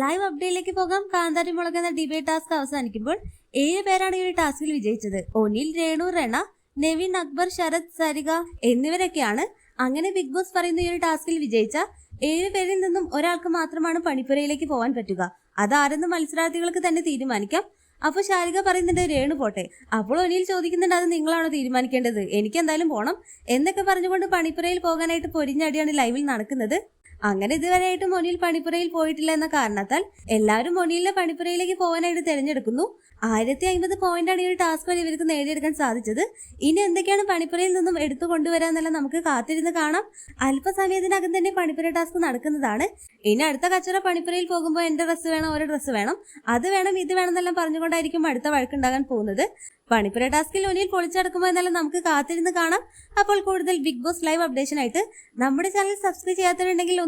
Live അപ്ഡേറ്റിലേക്ക് പോകാം. കാന്താരി മുളക് എന്ന ഡിബേറ്റ് ടാസ്ക് അവസാനിക്കുമ്പോൾ ഏഴ് പേരാണ് ഈ ഒരു ടാസ്കിൽ വിജയിച്ചത്. ഒനിൽ രേണു റെണ നെവിൻ അക്ബർ ശരത് സരിക എന്നിവരൊക്കെയാണ് അങ്ങനെ ബിഗ് ബോസ് പറയുന്ന ഈ ഒരു ടാസ്കിൽ വിജയിച്ച ഏഴ് പേരിൽ നിന്നും ഒരാൾക്ക് മാത്രമാണ് പണിപ്പുരയിലേക്ക് പോകാൻ പറ്റുക. അതാരെന്ന് മത്സരാർത്ഥികൾക്ക് തന്നെ തീരുമാനിക്കാം. അപ്പൊ ശാരിക പറയുന്നുണ്ട് രേണു പോട്ടെ. അപ്പോൾ ഒനിൽ ചോദിക്കുന്നുണ്ട് അത് നിങ്ങളാണോ തീരുമാനിക്കേണ്ടത്? എനിക്ക് എന്തായാലും പോണം. എന്നൊക്കെ പറഞ്ഞുകൊണ്ട് പണിപ്പുരയിൽ പോകാനായിട്ട് പൊരിഞ്ഞടിയാണ് ലൈവിൽ നടക്കുന്നത്. അങ്ങനെ ഇതുവരെയായിട്ട് മൊനിയിൽ പണിപ്പുരയിൽ പോയിട്ടില്ല എന്ന കാരണത്താൽ എല്ലാവരും മൊനിയിലെ പണിപ്പുരയിലേക്ക് പോകാനായിട്ട് തിരഞ്ഞെടുക്കുന്നു. ആയിരത്തി അമ്പത് പോയിന്റാണ് ഈ ഒരു ടാസ്ക് വഴി ഇവർക്ക് നേടിയെടുക്കാൻ സാധിച്ചത്. ഇനി എന്തൊക്കെയാണ് പണിപ്പുരയിൽ നിന്നും എടുത്തു കൊണ്ടുവരാന്നെല്ലാം നമുക്ക് കാത്തിരുന്ന് കാണാം. അല്പസമയത്തിനകം തന്നെ പണിപ്പുര ടാസ്ക് നടക്കുന്നതാണ്. ഇനി അടുത്ത കച്ചറ പണിപ്പുരയിൽ പോകുമ്പോൾ എന്റെ ഡ്രസ്സ് വേണം ഒരു ഡ്രസ്സ് വേണം. അത് വേണം ഇത് വേണം എന്നെല്ലാം പറഞ്ഞുകൊണ്ടായിരിക്കും അടുത്ത വഴക്കുണ്ടാകാൻ പോകുന്നത്. പണിപ്പുര ടാസ്കിൽ ഒനിയിൽ പൊളിച്ചടക്കുമോ എന്നെല്ലാം നമുക്ക് കാത്തിരുന്ന് കാണാം. അപ്പോൾ കൂടുതൽ ബിഗ് ബോസ് ലൈവ് അപ്ഡേഷൻ ആയിട്ട് നമ്മുടെ ചാനൽ സബ്സ്ക്രൈബ് ചെയ്യാത്തവരുണ്ടെങ്കിൽ